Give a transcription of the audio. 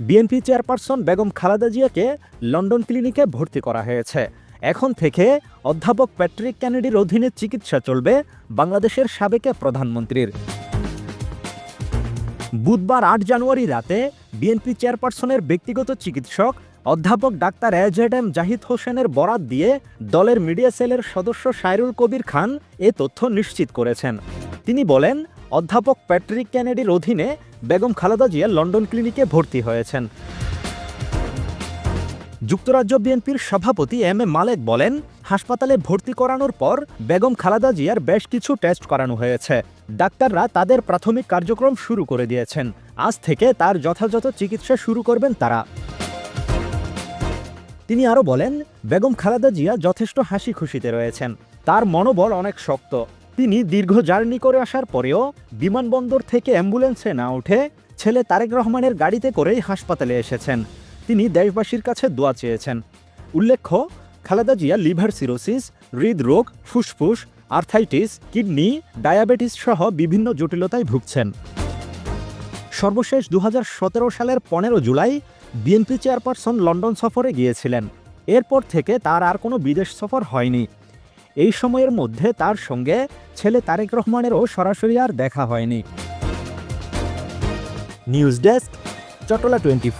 BNP chairperson Begum Khaleda জিয়াকে London ক্লিনিকে ভর্তি করা হয়েছে। এখন থেকে অধ্যাপক প্যাট্রিক ক্যানেডির অধীনে চিকিৎসা চলবে বাংলাদেশের সাবেকে প্রধানমন্ত্রীর। বুধবার আট জানুয়ারি রাতে বিএনপি চেয়ারপারসনের ব্যক্তিগত চিকিৎসক অধ্যাপক ডাক্তার এজেড এম জাহিদ হোসেনের বরাত দিয়ে দলের মিডিয়া সেলের সদস্য সাইরুল কবির খান এ তথ্য নিশ্চিত করেছেন। তিনি বলেন অধ্যাপক প্যাট্রিক ক্যানেডির অধীনে বেগম খালেদা জিয়া লন্ডন ক্লিনিকে ভর্তি হয়েছেন। যুক্তরাজ্য বিএনপির সভাপতি এম এ মালেক বলেন, হাসপাতালে ভর্তি করানোর পর বেগম খালেদা জিয়ার বেশ কিছু টেস্ট করানো হয়েছে। ডাক্তাররা তাদের প্রাথমিক কার্যক্রম শুরু করে দিয়েছেন। আজ থেকে তার যথাযথ চিকিৎসা শুরু করবেন তারা। তিনি আরও বলেন, বেগম খালেদা জিয়া যথেষ্ট হাসি খুশিতে রয়েছেন। তার মনোবল অনেক শক্ত। তিনি দীর্ঘ জার্নি করে আসার পরেও বিমানবন্দর থেকে অ্যাম্বুলেন্সে না উঠে ছেলে তারেক রহমানের গাড়িতে করেই হাসপাতালে এসেছেন। তিনি দেশবাসীর কাছে দোয়া চেয়েছেন। উল্লেখ্য, খালেদা জিয়া লিভার সিরোসিস, হৃদরোগ, ফুসফুস, আর্থাইটিস, কিডনি, ডায়াবেটিস সহ বিভিন্ন জটিলতায় ভুগছেন। সর্বশেষ দু হাজার সতেরো সালের পনেরো জুলাই বিএনপি চেয়ারপারসন লন্ডন সফরে গিয়েছিলেন। এরপর থেকে তার আর কোনো বিদেশ সফর হয়নি। এই সময়ের মধ্যে তার সঙ্গে ছেলে তারেক রহমানেরও সরাসরি আর দেখা হয়নি। News desk, Chatla twenty